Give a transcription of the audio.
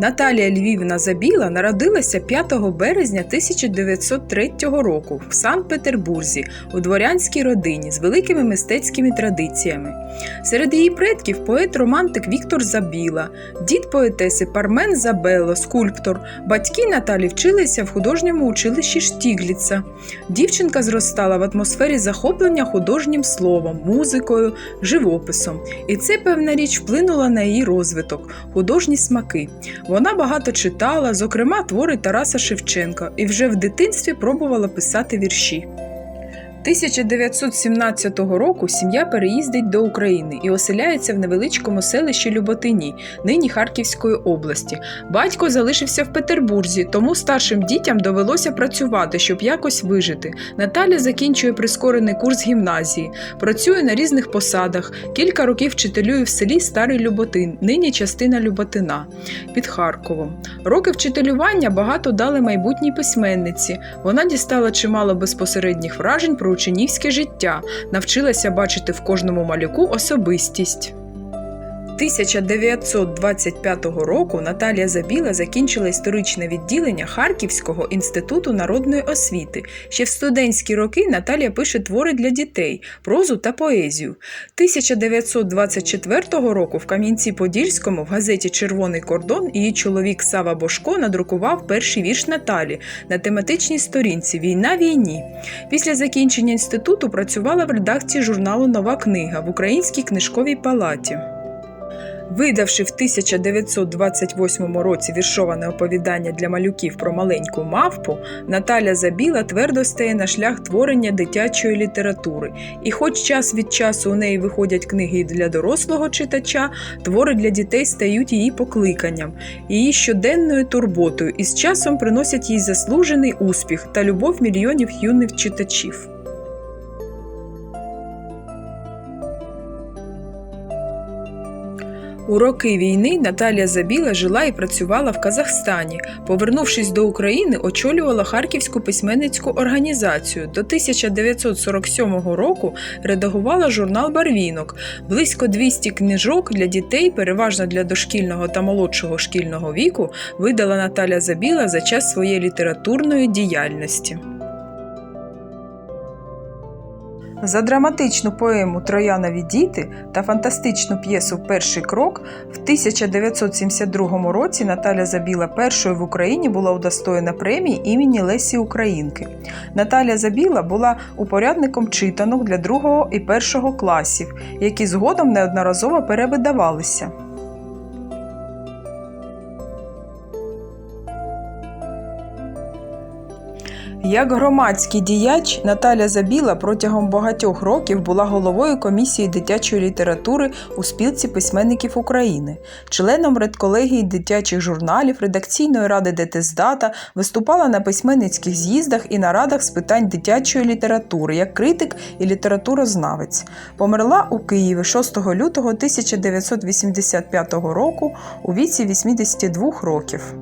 Наталія Львівна Забіла народилася 5 березня 1903 року в Санкт-Петербурзі у дворянській родині з великими мистецькими традиціями. Серед її предків поет-романтик Віктор Забіла, дід поетеси Пармен Забело, скульптор. Батьки Наталі вчилися в художньому училищі Штігліца. Дівчинка зростала в атмосфері захоплення художнім словом, музикою, живописом. І це, певна річ, вплинуло на її розвиток, художні смаки. Вона багато читала, зокрема твори Тараса Шевченка, і вже в дитинстві пробувала писати вірші. 1917 року сім'я переїздить до України і оселяється в невеличкому селищі Люботині, нині Харківської області. Батько залишився в Петербурзі, тому старшим дітям довелося працювати, щоб якось вижити. Наталя закінчує прискорений курс гімназії, працює на різних посадах. Кілька років вчителює в селі Старий Люботин, нині частина Люботина під Харковом. Роки вчителювання багато дали майбутній письменниці. Вона дістала чимало безпосередніх вражень про учнівське життя, навчилася бачити в кожному малюку особистість. 1925 року Наталія Забіла закінчила історичне відділення Харківського інституту народної освіти. Ще в студентські роки Наталія пише твори для дітей, прозу та поезію. 1924 року в Кам'янці-Подільському в газеті Червоний кордон її чоловік Сава Бошко надрукував перший вірш Наталі на тематичній сторінці Війна війні. Після закінчення інституту працювала в редакції журналу Нова книга в Українській книжковій палаті. Видавши в 1928 році віршоване оповідання для малюків про маленьку мавпу, Наталя Забіла твердо стає на шлях творення дитячої літератури. І хоч час від часу у неї виходять книги для дорослого читача, твори для дітей стають її покликанням, її щоденною турботою і з часом приносять їй заслужений успіх та любов мільйонів юних читачів. У роки війни Наталія Забіла жила і працювала в Казахстані. Повернувшись до України, очолювала Харківську письменницьку організацію. До 1947 року редагувала журнал Барвінок, близько 200 книжок для дітей, переважно для дошкільного та молодшого шкільного віку, видала Наталя Забіла за час своєї літературної діяльності. За драматичну поему Троянові діти та фантастичну п'єсу Перший крок в 1972 році Наталя Забіла першою в Україні була удостоєна премії імені Лесі Українки. Наталя Забіла була упорядником читанок для другого і першого класів, які згодом неодноразово перевидавалися. Як громадський діяч Наталя Забіла протягом багатьох років була головою комісії дитячої літератури у спілці письменників України, членом редколегії дитячих журналів, редакційної ради ДТСДАТА, виступала на письменницьких з'їздах і нарадах з питань дитячої літератури як критик і літературознавець. Померла у Києві 6 лютого 1985 року у віці 82 років.